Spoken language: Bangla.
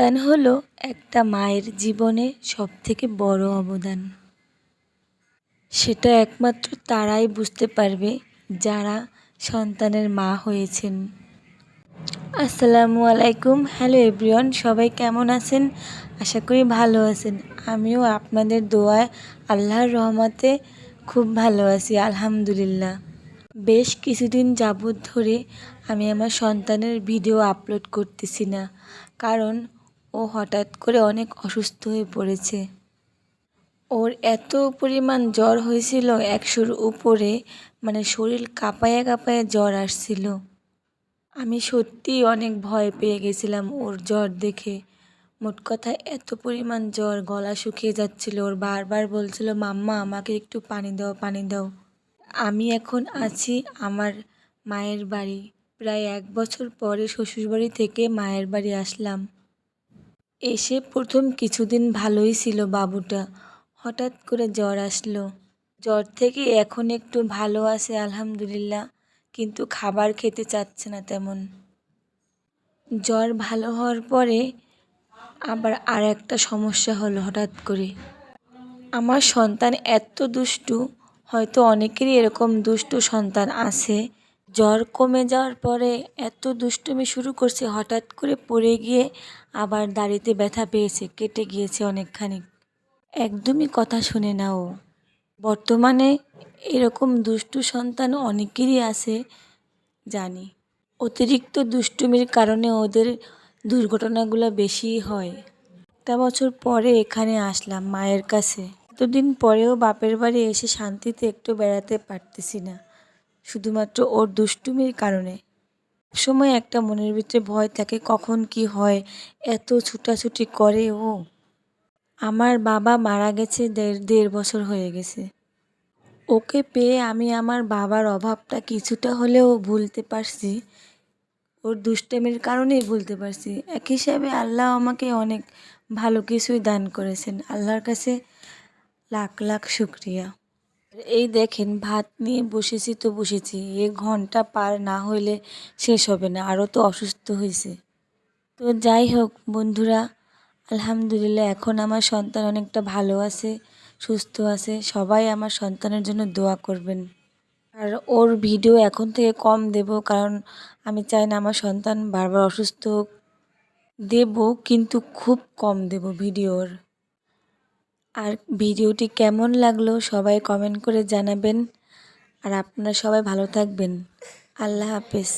সন্তান হলো একটা মায়ের জীবনে সবথেকে বড় অবদান। সেটা একমাত্র তারাই বুঝতে পারবে যারা সন্তানের মা হয়েছেন। আসসালামু আলাইকুম। হ্যালো এভরিওয়ান, সবাই কেমন আছেন? আশা করি ভালো আছেন। আমিও আপনাদের দোয়ায় আল্লাহর রহমতে খুব ভালো আছি, আলহামদুলিল্লাহ। বেশ কিছুদিন যাবৎ ধরে আমি আমার সন্তানের ভিডিও আপলোড করতেছি না, কারণ ও হঠাৎ করে অনেক অসুস্থ হয়ে পড়েছে। ওর এত পরিমাণ জ্বর হয়েছিল একশোর উপরে মানে শরীর কাঁপায়া কাঁপায়া জ্বর আসছিল। আমি সত্যিই অনেক ভয় পেয়ে গেছিলাম ওর জ্বর দেখে। মোট কথা এত পরিমাণ জ্বর, গলা শুকিয়ে যাচ্ছিল। ওর বারবার বলছিল, মাম্মা, আমাকে একটু পানি দাও পানি দাও। আমি এখন আছি আমার মায়ের বাড়ি। প্রায় এক বছর পরে শ্বশুরবাড়ি থেকে মায়ের বাড়ি আসলাম। এসে প্রথম কিছুদিন ভালোই ছিল বাবুটা। হঠাৎ করে জ্বর আসলো। জ্বর থেকে এখন একটু ভালো আছে, আলহামদুলিল্লাহ। কিন্তু খাবার খেতে চাচ্ছে না তেমন। জ্বর ভালো হওয়ার পরে আবার আর একটা সমস্যা হলো হঠাৎ করে। আমার সন্তান এত দুষ্টু, হয়তো অনেকেরই এরকম দুষ্টু সন্তান আছে। জ্বর কমে যাওয়ার পরে এত দুষ্টুমি শুরু করছে, হঠাৎ করে পড়ে গিয়ে আবার দাড়িতে ব্যথা পেয়েছে, কেটে গিয়েছে অনেকখানি। একদমই কথা শোনে না ও বর্তমানে এরকম দুষ্টু সন্তান অনেকেরই আছে, জানি। অতিরিক্ত দুষ্টুমির কারণে ওদের দুর্ঘটনাগুলো বেশি হয়। একটা বছর পরে এখানে আসলাম মায়ের কাছে। এতদিন পরেও বাপের বাড়ি এসে শান্তিতে একটু বেড়াতে পারতেছি না। শুধুমাত্র ওর দুষ্টুমির কারণে। সময় একটা মনের ভিতরে ভয় থাকে, কখন কি হয়, এত ছুটাছুটি করে ও। আমার বাবা মারা গেছে দেড় দেড় বছর হয়ে গেছে। ওকে পেয়ে আমি আমার বাবার অভাবটা কিছুটা হলেও ভুলতে পারছি। ওর দুষ্টামির কারণেই ভুলতে পারছি। এক হিসাবে আল্লাহ আমাকে অনেক ভালো কিছুই দান করেছেন। আল্লাহর কাছে লাখ লাখ শুক্রিয়া। এই দেখেন, ভাত নিয়ে বসেছি তো বসেছি। এ ঘণ্টা পার না হইলে শেষ হবে না, আরও তো অসুস্থ হয়েছে তো যাই হোক বন্ধুরা, আলহামদুলিল্লাহ এখন আমার সন্তান অনেকটা ভালো আছে, সুস্থ আছে। সবাই আমার সন্তানের জন্য দোয়া করবেন। আর ওর ভিডিও এখন থেকে কম দেব, কারণ আমি চাই না আমার সন্তান বারবার অসুস্থ দেব, কিন্তু খুব কম দেব ভিডিওর। আর ভিডিওটি কেমন লাগল সবাই কমেন্ট করে জানাবেন। আর আপনারা সবাই ভালো থাকবেন। আল্লাহ হাফেজ।